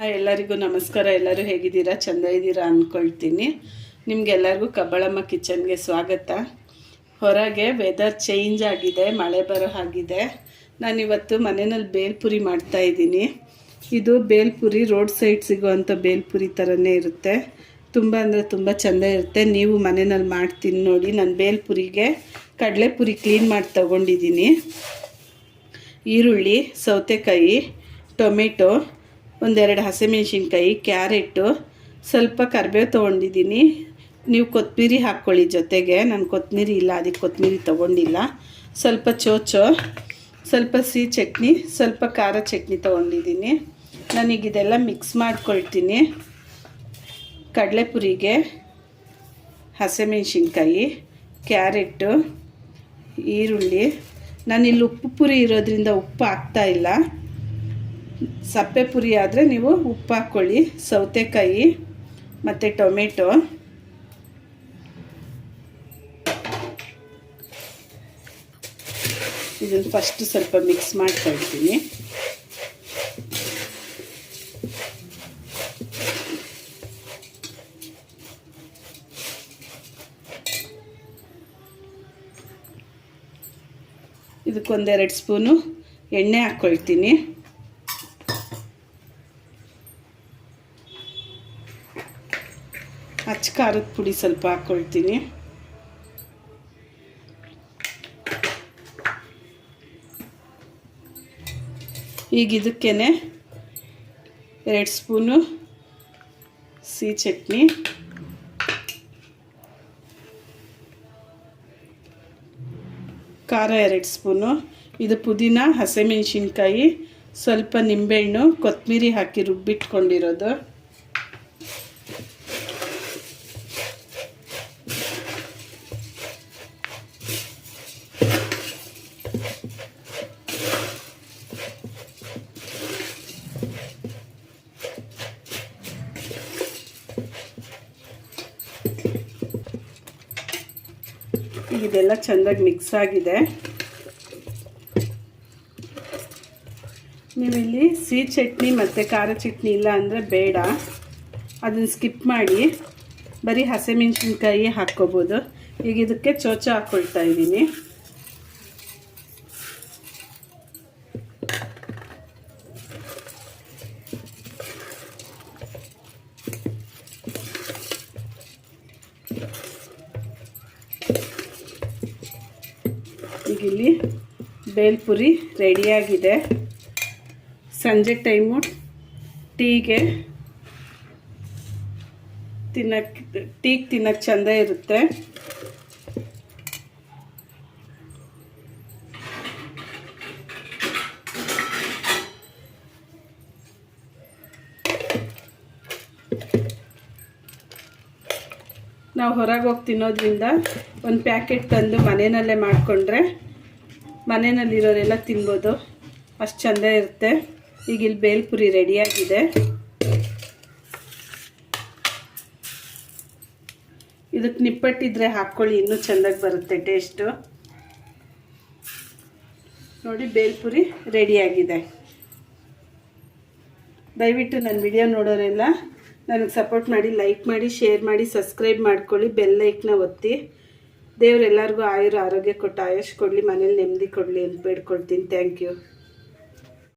Hi, ಎಲ್ಲರಿಗೂ ನಮಸ್ಕಾರ. ಎಲ್ಲರೂ ಹೇಗಿದ್ದೀರಾ? ಚೆಂದ ಇದ್ದೀರಾ ಅಂದ್ಕೊಳ್ತೀನಿ ನಿಮಗೆಲ್ಲರಿಗೂ ಕಬ್ಬಳಮ್ಮ ಕಿಚನ್ಗೆ ಸ್ವಾಗತ. ಹೊರಗೆ ವೆದರ್ ಚೇಂಜ್ ಆಗಿದೆ, ಮಳೆ ಬರೋ ಹಾಗಿದೆ. ನಾನಿವತ್ತು ಮನೆಯಲ್ಲಿ ಬೇಲ್ಪುರಿ ಮಾಡ್ತಾ ಇದ್ದೀನಿ. ಇದು ಬೇಲ್ಪುರಿ, ರೋಡ್ ಸೈಡ್ ಸಿಗೋವಂಥ ಬೇಲ್ಪುರಿ ಥರನೇ ಇರುತ್ತೆ. ತುಂಬ ಅಂದರೆ ತುಂಬ ಚೆಂದ ಇರುತ್ತೆ. ನೀವು ಮನೆಯಲ್ಲಿ ಮಾಡ್ತೀನಿ ನೋಡಿ. ನಾನು ಬೇಲ್ಪುರಿಗೆ ಕಡಲೆಪುರಿ ಕ್ಲೀನ್ ಮಾಡಿ ತಗೊಂಡಿದ್ದೀನಿ. ಈರುಳ್ಳಿ, ಸೌತೆಕಾಯಿ, ಟೊಮೆಟೊ ಒಂದೆರಡು ಹಸಿಮೆಣ್ಸಿನ್ಕಾಯಿ, ಕ್ಯಾರೆಟು, ಸ್ವಲ್ಪ ಕರಿಬೇವು ತೊಗೊಂಡಿದ್ದೀನಿ. ನೀವು ಕೊತ್ತಂಬರಿ ಹಾಕ್ಕೊಳ್ಳಿ ಜೊತೆಗೆ. ನಾನು ಕೊತ್ತಂಬರಿ ಇಲ್ಲ, ಅದಕ್ಕೆ ಕೊತ್ತಂಬರಿ ತೊಗೊಂಡಿಲ್ಲ. ಸ್ವಲ್ಪ ಚೋಚೋ, ಸ್ವಲ್ಪ ಸಿಹಿ ಚಟ್ನಿ, ಸ್ವಲ್ಪ ಖಾರ ಚಟ್ನಿ ತೊಗೊಂಡಿದ್ದೀನಿ. ನನಗಿದೆಲ್ಲ ಮಿಕ್ಸ್ ಮಾಡ್ಕೊಳ್ತೀನಿ. ಕಡಲೆಪುರಿಗೆ ಹಸಿಮೆಣ್ಸಿನ್ಕಾಯಿ, ಕ್ಯಾರೆಟು, ಈರುಳ್ಳಿ. ನಾನಿಲ್ಲಿ ಉಪ್ಪು ಪುರಿ ಇರೋದ್ರಿಂದ ಉಪ್ಪು ಹಾಕ್ತಾ ಇಲ್ಲ. ಸಪ್ಪೆ ಪುರಿ ಆದರೆ ನೀವು ಉಪ್ಪು ಹಾಕ್ಕೊಳ್ಳಿ ಸೌತೆಕಾಯಿ ಮತ್ತು ಟೊಮೆಟೊ. ಇದನ್ನು ಫಸ್ಟ್ ಸ್ವಲ್ಪ ಮಿಕ್ಸ್ ಮಾಡ್ಕೊಳ್ತೀನಿ. ಇದಕ್ಕೊಂದೆರಡು ಸ್ಪೂನು ಎಣ್ಣೆ ಹಾಕ್ಕೊಳ್ತೀನಿ ಹಚ್ಚ ಖಾರದ ಪುಡಿ ಸ್ವಲ್ಪ ಹಾಕ್ಕೊಳ್ತೀನಿ ಈಗ ಇದಕ್ಕೇ ಎರಡು ಸ್ಪೂನು ಸಿಹಿ ಚಟ್ನಿ. ಖಾರ ಎರಡು ಸ್ಪೂನು. ಇದು ಪುದೀನ, ಹಸಿಮೆಣ್ಸಿನ್ಕಾಯಿ, ಸ್ವಲ್ಪ ನಿಂಬೆಹಣ್ಣು, ಕೊತ್ತಂಬರಿ ಹಾಕಿ ರುಬ್ಬಿಟ್ಕೊಂಡಿರೋದು. ಇದೆಲ್ಲ ಚೆಂದಾಗಿ ಮಿಕ್ಸ್ ಆಗಿದೆ. ನೀವಿಲ್ಲಿ ಸಿಹಿ ಚಟ್ನಿ ಮತ್ತು ಖಾರ ಚಟ್ನಿ ಇಲ್ಲ ಅಂದರೆ ಬೇಡ. ಅದನ್ನು ಸ್ಕಿಪ್ ಮಾಡಿ. ಬರೀ ಹಸಿಮೆಣ್ಸಿನ್ಕಾಯಿ ಹಾಕ್ಕೋಬೋದು. ಈಗ ಇದಕ್ಕೆ ಚೋಚ ಹಾಕ್ಕೊಳ್ತಾ ಇದ್ದೀನಿ. ಈಗ ಇಲ್ಲಿ ಬೇಲ್ಪುರಿ ರೆಡಿಯಾಗಿದೆ ಸಂಜೆ ಟೈಮು ಟೀಗೆ ತಿನ್ನಕ್ಕೆ ಟೀಗೆ ತಿನ್ನಕ್ಕೆ ಚೆಂದ ಇರುತ್ತೆ. ನಾವು ಹೊರಗೆ ಹೋಗಿ ತಿನ್ನೋದ್ರಿಂದ ಒಂದು ಪ್ಯಾಕೆಟ್ ತಂದು ಮನೆಯಲ್ಲೇ ಮಾಡಿಕೊಂಡ್ರೆ ಮನೆಯಲ್ಲಿರೋರೆಲ್ಲ ತಿನ್ಬೋದು. ಅಷ್ಟು ಚೆಂದ ಇರುತ್ತೆ. ಈಗ ಇಲ್ಲಿ ಬೇಲ್ಪುರಿ ರೆಡಿಯಾಗಿದೆ. ಇದಕ್ಕೆ ನಿಪ್ಪಟ್ಟಿದ್ರೆ ಹಾಕ್ಕೊಳ್ಳಿ ಇನ್ನೂ ಚೆಂದಾಗಿ ಬರುತ್ತೆ ಟೇಸ್ಟು. ನೋಡಿ, ಬೇಲ್ಪುರಿ ರೆಡಿಯಾಗಿದೆ. ದಯವಿಟ್ಟು ನನ್ನ ವಿಡಿಯೋ ನೋಡೋರೆಲ್ಲ ನನಗೆ ಸಪೋರ್ಟ್ ಮಾಡಿ ಲೈಕ್ ಮಾಡಿ ಶೇರ್ ಮಾಡಿ ಸಬ್ಸ್ಕ್ರೈಬ್ ಮಾಡ್ಕೊಳ್ಳಿ ಬೆಲ್ ಲೈಕ್ನ ಒತ್ತಿ. ದೇವರೆಲ್ಲರಿಗೂ ಆಯುರ, ಆರೋಗ್ಯ ಕೊಟ್ಟು ಆಯುಷ್ ಕೊಡಲಿ, ಮನೇಲಿ ನೆಮ್ಮದಿ ಕೊಡಲಿ ಅಂತ ಬೇಡ್ಕೊಳ್ತೀನಿ. Thank you